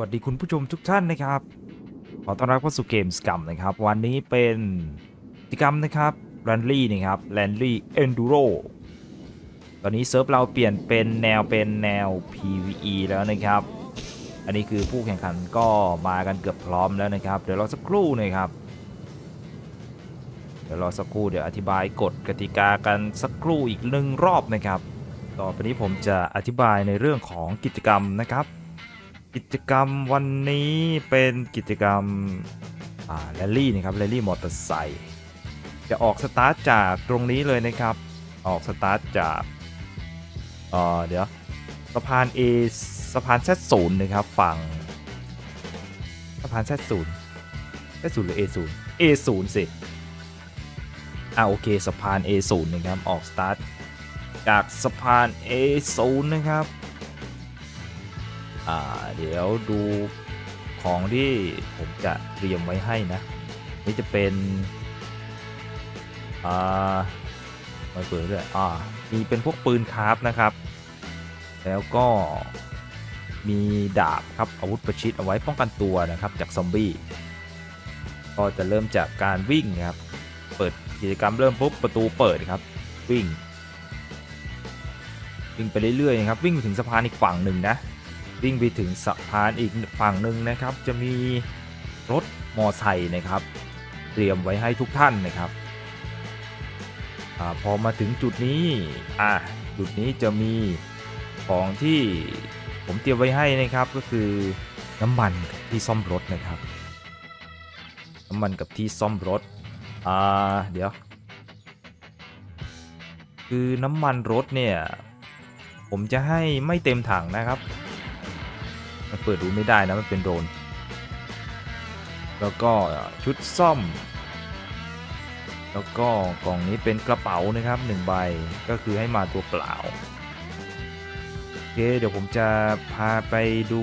วัสดีคุณผู้ชมทุกท่านนะครับ ขอต้อนรับเข้าสู่เกมสกัมนะครับ วันนี้เป็นกิจกรรมนะครับแรนลี่นะครับแรนลี่เอนดูโรตอนนี้เซิร์ฟเราเปลี่ยนเป็นแนวเป็นแนว PVE แล้วนะครับ อันนี้คือผู้แข่งขันก็มากันเกือบพร้อมแล้วนะครับ เดี๋ยวรอสักครู่หนะครับ เดี๋ยวรอสักครู่เดี๋ยวอธิบายกฎกติกากันสักครู่อีกหนึ่งรอบนะครับ ต่อไปนี้ผมจะอธิบายในเรื่องของกิจกรรมนะครับ กิจกรรมวันนี้เป็นกิจกรรมอ่าแรลลี่นะครับแรลลี่มอเตอร์ไซค์จะออกสตาร์ทจากตรงนี้เลยนะครับ ออกสตาร์ทจากเออเดี๋ยวสะพาน A สะพาน Z0 นย์นะครับฝั่งสะพาน Z0 Z0 หรือ A0 A0 สิอ่าโอเคสะพาน A0 นย์นะครับออกสตาร์ทจากสะพาน A0 นย์นะครับ เดี๋ยวดูของที่ผมจะเตรียมไว้ให้นะ นี่จะเป็นอ่าไม่เปิดด้วยอ่ามีเป็นพวกปืนคราฟนะครับ แล้วก็มีดาบครับอาวุธประชิดเอาไว้ป้องกันตัวนะครับจากซอมบี้ก็จะเริ่มจากการวิ่งครับ เปิดกิจกรรมเริ่มปุ๊บประตูเปิดครับ วิ่ง วิ่งไปเรื่อยๆครับวิ่งไปถึงสะพานอีกฝั่งหนึ่งนะ วิ่งไปถึงสะพานอีกฝั่งหนึ่งนะครับ จะมีรถมอไซค์นะครับ เตรียมไว้ให้ทุกท่านนะครับอพอมาถึงจุดนี้อะจุดนี้จะมีของที่ผมเตรียมไว้ให้นะครับก็คือน้ำมันที่ซ่อมรถนะครับน้ำมันกับที่ซ่อมรถอ่าเดี๋ยว คือน้ำมันรถเนี่ยผมจะให้ไม่เต็มถังนะครับ มันเปิดดูไม่ได้นะ มันเป็นโดรน แล้วก็ชุดซ่อม แล้วก็กล่องนี้เป็นกระเป๋านะครับหนึ่งใบ ก็คือให้มาตัวเปล่า โอเค เดี๋ยวผมจะพาไปดู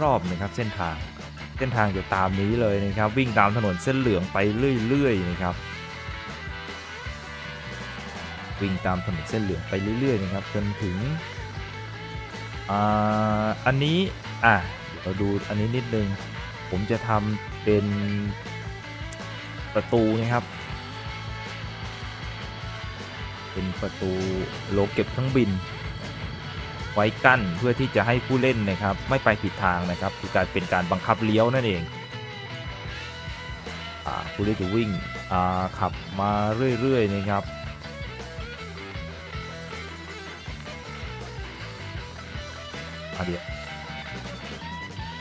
รอบๆนะครับเส้นทาง เส้นทางจะตามนี้เลยนะครับ วิ่งตามถนนเส้นเหลืองไปเรื่อยๆนะครับวิ่งตามถนนเส้นเหลืองไปเรื่อยๆนะครับจนถึงอ,อันนี้ อะเดี๋ยวเราดูอันนี้นิดนึง ผมจะทำเป็นประตูนะครับ เป็นประตูโลเก็บเครื่องบิน ไว้กั้นเพื่อที่จะให้ผู้เล่นนะครับ ไม่ไปผิดทางนะครับคือการเป็นการบังคับเลี้ยวนั่นเองอผู้เล่นจะวิ่งขับมาเรื่อยๆนะครับ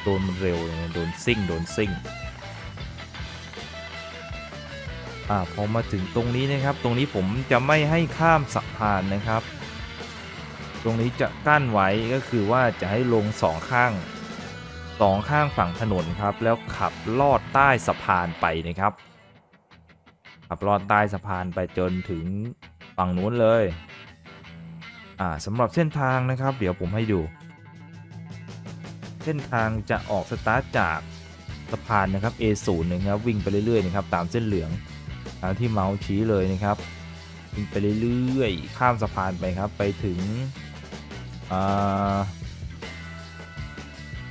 โดนมันเร็วเลยโดนซิ่งโดนซิ่งอ่าพอมาถึงตรงนี้นะครับ ตรงนี้ผมจะไม่ให้ข้ามสะพานนะครับ ตรงนี้จะกั้นไว้ก็คือว่าจะให้ลงสองข้างสองข้างฝั่งถนนครับ แล้วขับลอดใต้สะพานไปนะครับ ขับลอดใต้สะพานไปจนถึงฝั่งนู้นเลยอ่าสำหรับเส้นทางนะครับ เดี๋ยวผมให้ดู เส้นทางจะออกสตาร์ทจากสะพานนะครับ A0 นะครับวิ่งไปเรื่อยๆนะครับตามเส้นเหลืองตามที่เมาส์ชี้เลยนะครับวิ่งไปเรื่อยๆข้ามสะพานไปครับไปถึงอ่า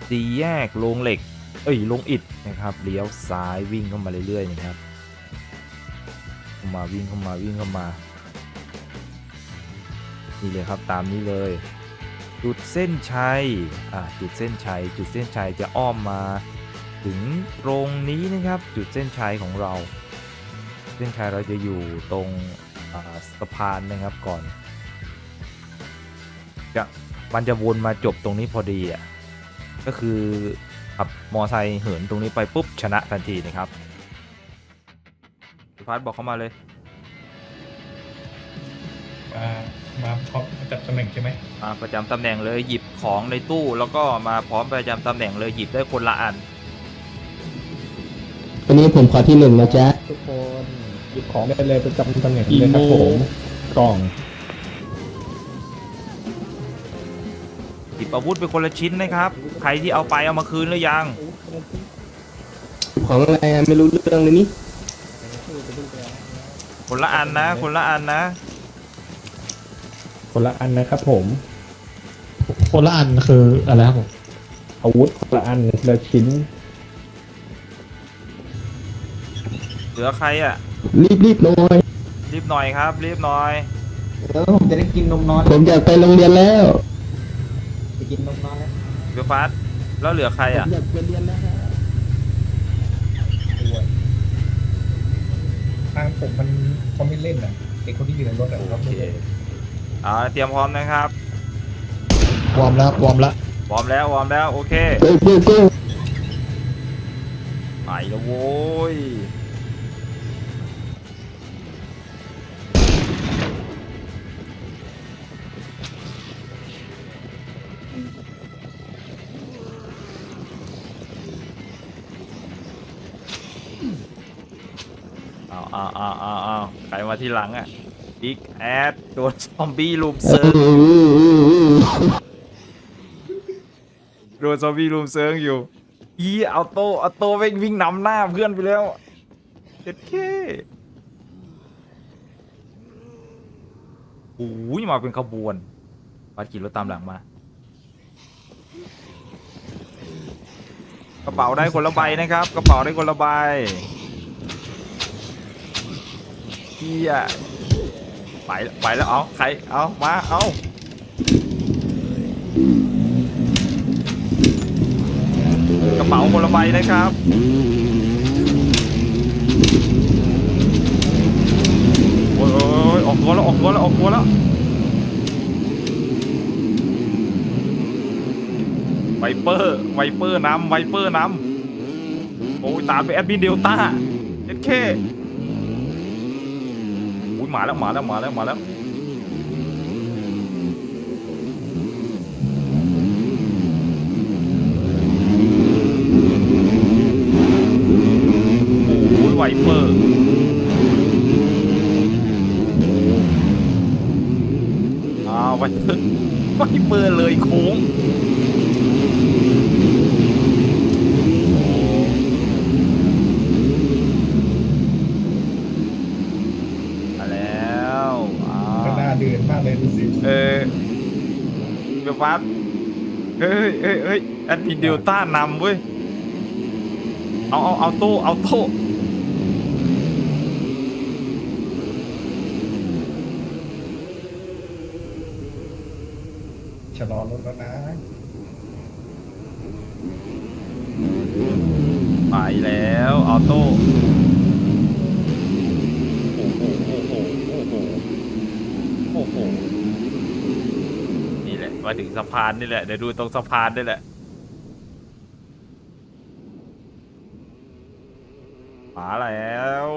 สี่แยกโรงเหล็ก เอ้ยโรงอิฐนะครับเลี้ยวซ้ายวิ่งเข้ามาเรื่อยๆนะครับเข้ามาวิ่งเข้ามาวิ่งเข้ามานี่เลยครับตามนี้เลย จุดเส้นชัยอ่าจุดเส้นชัย จุดเส้นชัยจะอ้อมมาถึงตรงนี้นะครับ จุดเส้นชัยของเรา เส้นชัยเราจะอยู่ตรงสะพานนะครับก่อนจะมันจะวนมาจบตรงนี้พอดีอะก็คือขับมอไซค์เหินตรงนี้ไปปุ๊บชนะทันทีนะครับสุพัฒบอกเข้ามาเลย มามาพร้อมจับตำแหน่งใช่ไหมมาประจำตำแหน่งเลยหยิบของในตู้ แล้วก็มาพร้อมประจำตำแหน่งเลยหยิบได้คนละอัน วันนี้ผมขอที่หนึ่งนะจ๊ะ ทุกคนหยิบของได้เลยประจำตำแหน่งเลยครับผมกล่องหยิบอาวุธไปคนละชิ้นนะครับ ใครที่เอาไปเอามาคืนหรือยัง ของอะไรอะไม่รู้เรื่องเลยนี่คนละอันนะ คนละอันนะ คนละอันนะครับผม คนละอันคืออะไรครับผมอาวุธคนละอันคนละชิ้น เหลือใครอะ รีบรีบๆหน่อยรีบหน่อยครับ รีบหน่อยเออผมจะได้กินนมนอนผมอยากไปโรงเรียนแล้วจะกินนมนอนแล้วเดี๋ยวฟาสแล้วเหลือใครผมอะอยากไปเรียนแล้วฮะทางผมมันเขาไม่เล่นอะเด็กคนที่อยู่ในรถอะโอเคเอาเตรียมพร้อมนะครับวอร์มแล้ววอร์มแล้วพร้อมแล้วพร้อมแล้วโอเคเก้เก้เก้ไปแล้วโว้ยเอาเอาเอาเอาเอาใครมาที่หลังอะ บิ๊กแอดโดนซอมบี้ลุมเซิร์งโดนซอมบี้ลุมเซิร์งอยู่ อีเอาโตเอาโตวิ่งวิ่งนำหน้าเพื่อนไปแล้วเจ็ดเคโอ้ยมาเป็นขบวนปัดขี่รถตามหลังมา กระเป๋าได้คนละใบนะครับ กระเป๋าได้คนละใบเฮีย ไปไปแล้วเอาใครเอามาเอากระเป๋าคนละใบนะครับโอ้ยโอ้ยโอ้ยออกตัวแล้วออกตัวแล้วออกตัวแล้วไวเปอร์ไวเปอร์นำไวเปอร์นำโอ้ยตามไปแอดมินเดลต้าเอ็ดเค มาแล้วมาแล้วมาแล้วมาแล้วโอ้ยไวเปอร์อ้าวไปเปิดไม่เปิดเลยโค้งมาแล้วอ้าว ก็น่าเดินมากเลยดูสิ เออเบีย ฟัสเฮ้ยเฮ้ยเฮ้ยแอดมินเดลต้านำเว้ย เอาเอาเอาโต้เอาโต้ ชะลอรถแล้วนะ ไปแล้วออโต้โอ้โหโอ้โหโอ้โหโอ้โหนี่แหละ มาถึงสะพานนี่แหละเดี๋ยวดูตรงสะพานนี่แหละมาแล้ว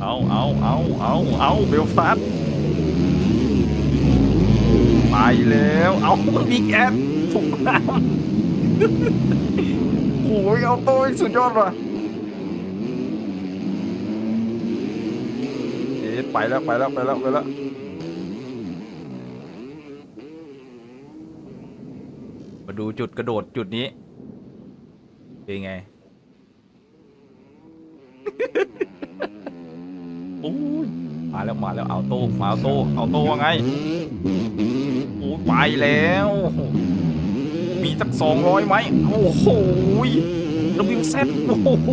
เอาเอาเอาเอาเอาเบลฟาสไปแล้วเอาบิ๊กแอดถูกน้ำโอ้ยเอาต้ยสุดยอดว่ะเอ๊ะ ไปแล้วไปแล้วไปแล้วไปแล้วมาดูจุดกระโดดจุดนี้เป็นไงโอ้ยมาแล้วมาแล้วเอาโต้มาเอาโต้เอาโต้ว่าไงโอ้ยไปแล้ว มีสักสองร้อยไหมโอ้โหแล้ววิวเซตโอ้โห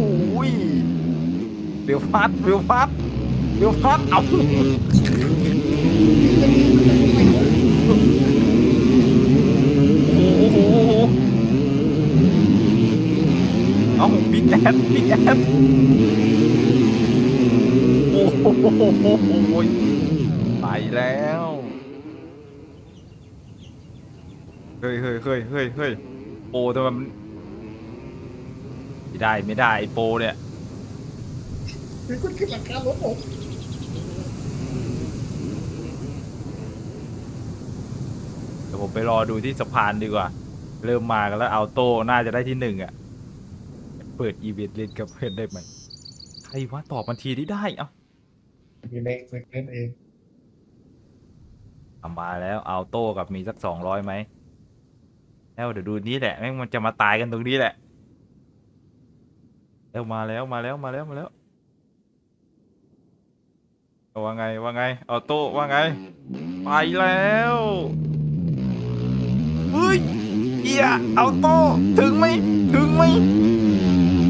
เดี๋ยวพัดเดี๋ยวพัด ดี๋ยวพัดเอาโอ้โหเอาบิ๊กแอดบิ๊กแอดโอ้โหไปแล้วเฮ้ยเฮ้ยเฮ้ยเฮ้ยเฮ้ยโปรทำไมมันไม่ได้ไม่ได้ไอโปเนี่ย มีคนขึ้นหลังคารถผม เดี๋ยว ผมไปรอดูที่สะพานดีกว่า เริ่มมากันแล้วเอาโต้น่าจะได้ที่หนึ่งอะ เปิดอีเวนต์เล่นกับเพื่อนได้ไหมใครวะตอบมันทีที่ได้เอ้ามีเล็กเล่นเองเอามาแล้วเอาโต้กับมีสักสองร้อยไหมแล้วเดี๋ยวดูนี้แหละแม่งมันจะมาตายกันตรงนี้แหละแล้วมาแล้วมาแล้วมาแล้วมาแล้วว่าไงว่าไงออโต้ว่าไง ไปแล้ว เฮ้ยเอียเอาโต้ถึงไหมถึงไหม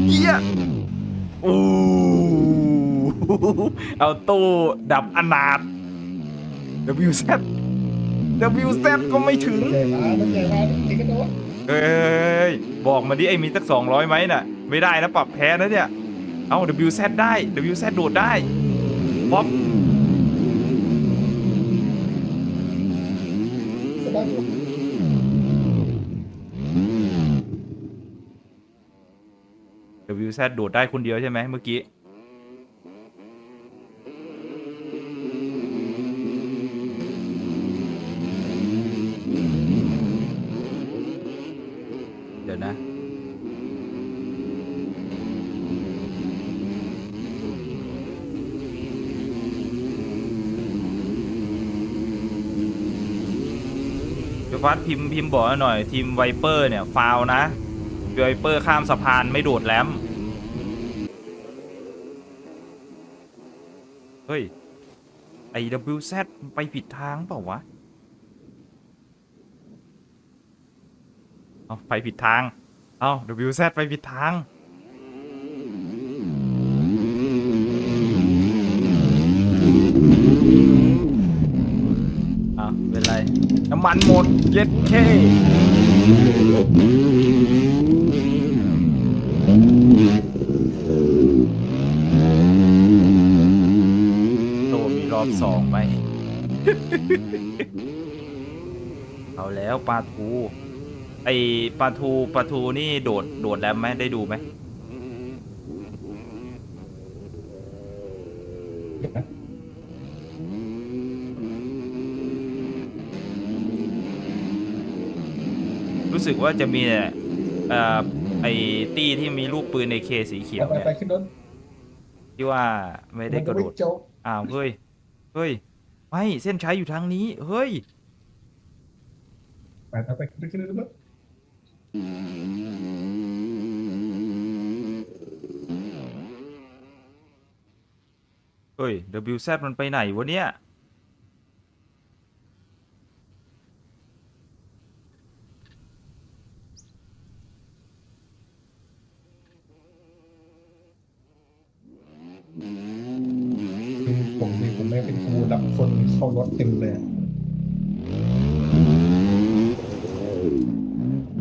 เอียโอ้เอาโต้ดับอนาถ WZ WZ ก็ไม่ถึงใหญ่มามันใหญ่มาไอ้กระโดดเอ้ย บอกมาดิ ไอ้มีสักสองร้อยไหมน่ะ ไม่ได้นะปรับแพ้นะเนี่ย เอา WZ ได้ WZ โดดได้ป๊อป สบายตัว WZ โดดได้คนเดียวใช่ไหมเมื่อกี้ เดี๋ยวนะ เดี๋ยวฟัดพิมพ์พิมพ์บอกหน่อย ทีมไวเปอร์เนี่ย ฟาวนะไวเปอร์ข้ามสะพานไม่โดดแลม เฮ้ย ไอ WZ ไปผิดทางเปล่าวะ เอาไปผิดทาง เอา WZ ไปผิดทางอะเป็นไร น้ำมันหมด เย็ดเค โตมีร อบสองไหมเอาแล้วปลาทู ไอปลาทูปลาทูนี่โดดโดดแล้วไหมได้ดูไหมรู้สึกว่าจะมีเนี่ยเอ่อไอตี้ที่มีลูกปืนในเคสีเขียวไปเนี่ยไปขึ้นรถที่ว่าไม่ได้กระโดดโจ๊กอ้าวเฮ้ย เฮ้ย ไม่ เส้นชัยอยู่ทางนี้ เฮ้ย ไปไปไปขึ้นขึ้นรถเฮ้ย WZ มันไปไหนวะเนี่ยผ มนี่ผมไม่เป็นครูรับคนเข้ารถเต็มเลย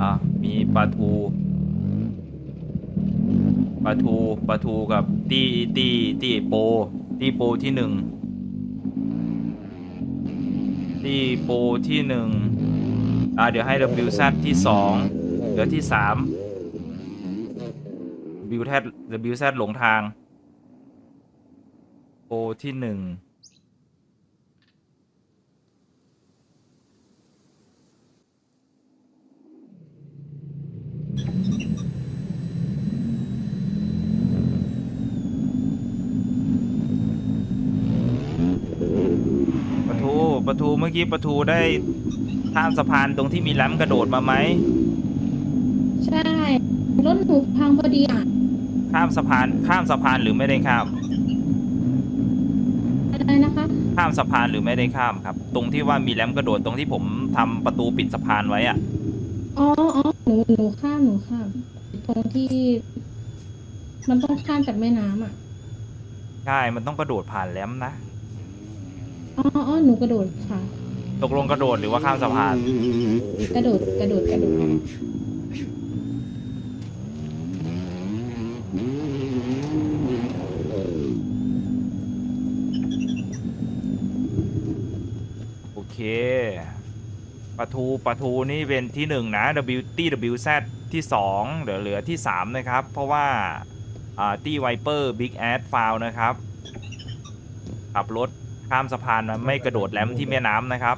อะมีปลาทูปลาทูปลาทูกับตีตีตีโปตีโปที่หนึ่งตีโปที่หนึ่งอะเดี๋ยวให้ WZ ที่สองเหลือที่สาม WZ WZ หลงทางโปที่หนึ่ง ปะทูปะทูเมื่อกี้ปะทูได้ข้ามสะพานตรงที่มีแรมกระโดดมาไหมใช่รถหนูพังพอดีอะข้ามสะพานข้ามสะพานหรือไม่ได้ข้ามอะไรนะคะข้ามสะพานหรือไม่ได้ข้ามครับ ตรงที่ว่ามีแรมกระโดดตรงที่ผมทำประตูปิดสะพานไว้อะอ๋ออ๋อหนูหนูข้ามหนูข้ามตรงที่ มันต้องข้ามจากแม่น้ำอะใช่มันต้องกระโดดผ่านแรมนะ อ๋ออ๋อหนูกระโดดค่ะ ตกลงกระโดดหรือว่าข้ามสะพาน กระโดดกระโดดกระโดดโอเคปะทูปะทูนี่เป็นที่หนึ่งนะ W ตี้ WZ ที่สองเหลือเหลือที่สามนะครับ เพราะว่าอ่าตี้ไวเปอร์บิ๊กแอดฟาวนะครับ ขับรถ ข้ามสะพานมาไม่กระโดดแรมที่แม่น้ำนะครับ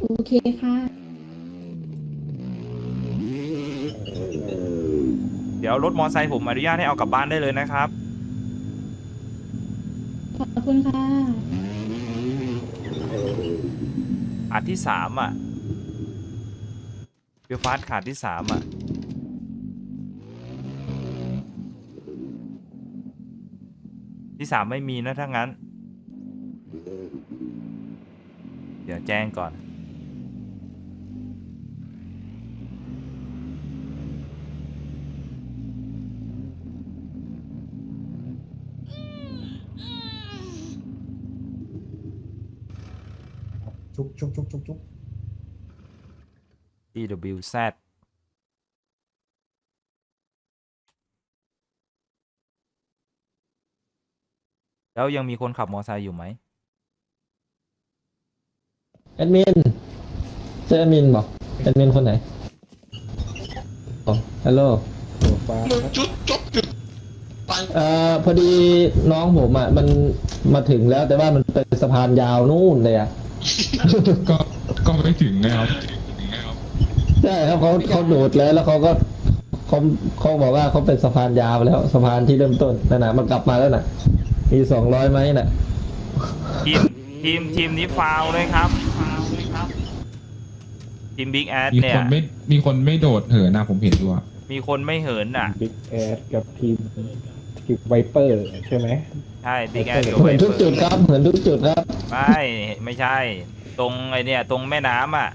โอเคค่ะ เดี๋ยวรถมอไซค์ผมอนุญาตให้เอากลับบ้านได้เลยนะครับ ขอบคุณค่ะ ขาดที่สามอะเฟียฟาสขาดที่สามอะ ที่สามไม่มีนะถ้างั้น เดี๋ยวแจ้งก่อน ชุบชุบชุบชุบชุบ EWZ แล้วยังมีคนขับมอเตอร์ไซค์อยู่ไหมแอดมินใช่แอดมินบอกแอดมินคนไหนอ๋อฮัลโหลตัวฟ้าครับเอ่อพอดีน้องผมอะมันมาถึงแล้วแต่ว่ามันเป็นสะพานยาวนู่นเลยอะก็ก็ไม่ถึงนะครับใช่ครับเขาเขาโดดแล้วแล้วเขาก็เขาเขาบอกว่าเขาเป็นสะพานยาวแล้วสะพานที่เริ่มต้นนั่นน่ะมันกลับมาแล้วน่ะ มีสองร้อยไหมน่ะ ทีมทีมทีมนี้ฟาวเลยครับ ทีมบิ๊กแอดมีเนี่คย นไม่มีคนไม่โดดเหินนะผมเห็นด้วยมีคนไม่เหินอะ บิ๊กแอดกับทีมทีมไวเปอร์ใช่ไหม ใช่บิ๊กแอดกับเหไวมือนเปทุกอจุดร์ครับ เหมือนทุกจุดครับ ไม่ไม่ใช่ ตรงไอเนี่ย ตรงแม่น้ำอะ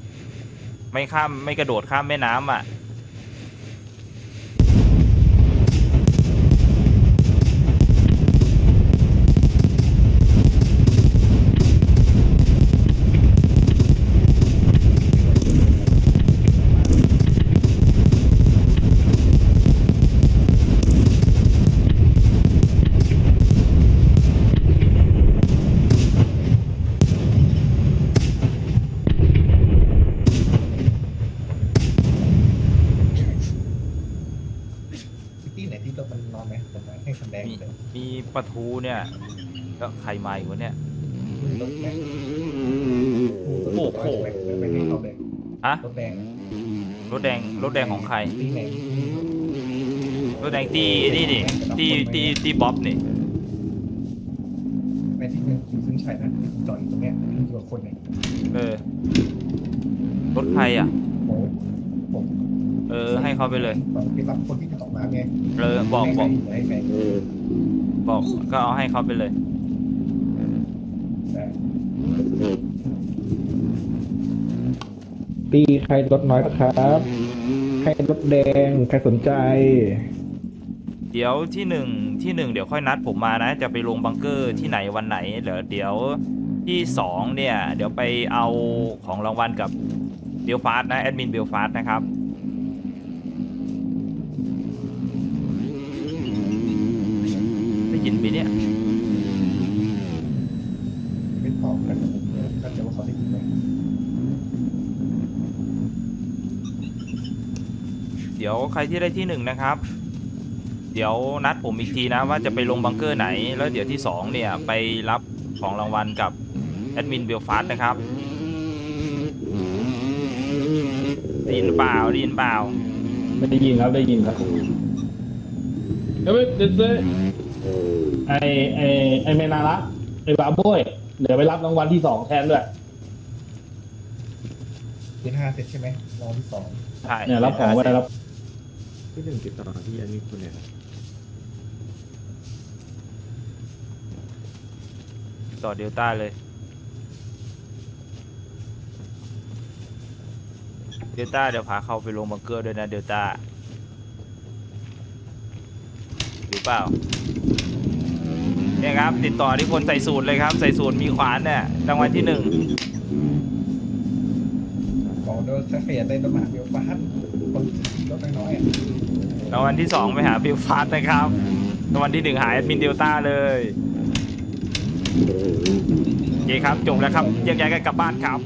ไม่ข้ามไม่กระโดดข้ามแม่น้ำอะ พิตตี้ไหนที่เรามันนอนไหมผมให้คำแดงมีเลยมีปะทูเนี่ยแล้วใครมาอีกวะเนี่ย รถแดงโอ้โห ไม่ให้เขาเลยฮะรถแดงรถแดงรถแดงของใคร ตีไหนรถแดงตีนี่นี่ตีตีตีบ๊อบนี่ในที่นึงคิวซึ่งใช่นะจอดอยู่ตรงเนี้ยมีตัวคนเนี่ยเออ รถใครอะโอ้ผมเออ ให้เขาไปเลยตอนไปรับคนที่จะตกน้ำ ไงเออบอกบอก ให้ใครบอกก็เอาให้เขาไปเลยแต่ตีใครรถน้อยนะครับ ใครรถแดง ใครสนใจ เดี๋ยวที่หนึ่งที่หนึ่งเดี๋ยวค่อยนัดผมมานะ จะไปลงบังเกอร์ที่ไหนวันไหนเดี๋ยวเดี๋ยวที่สองเนี่ย เดี๋ยวไปเอาของรางวัลกับเบลฟาสนะแอดมินเบลฟาสนะครับ ได้ยินไหมเนี่ยไม่ตอบกันผมเข้าใจว่าเขาได้ยินไหมเดี๋ยวใครที่ได้ที่หนึ่งนะครับ เดี๋ยวนัดผมอีกทีนะว่าจะไปลงบังเกอร์ไหน แล้วเดี๋ยวที่สองเนี่ยไปรับของรางวัลกับแอดมินเบลฟาสนะครับได้ยินหรือเปล่าได้ยินเปล่า ไม่ได้ยินครับได้ยินครับเฮ้ยเดี๋ยวเดี๋ยว ไอไอไอเมนาระไอบาโบยเดี๋ยวไปรับรางวัลที่สองแทนด้วยเป็นห้าเสร็จใช่ไหมรองที่สองใช่เนี่ยรับของไว้รับที่หนึ่งติดต่อที่อันนี้คุณเนี่ยต่อเดลต้าเลย เดลต้าเดี๋ยวพาเขาไปลงบังเกอร์ด้วยนะเดลต้าหรือเปล่า เนี่ยครับ ติดต่อที่คนใส่สูตรเลยครับ ใส่สูตรมีขวานเนี่ยรางวัลที่หนึ่งของโดนแคฟเฟ่ได้ประมาณเดียวฟ้าคนขี่รถน้อยๆอะรางวัลที่สองไปหาบิลฟาสนะครับรางวัลที่หนึ่งหาแอดมินเดลต้าเลยโอเคครับจบแล้วครับแยกย้ายกันกลับบ้านครับ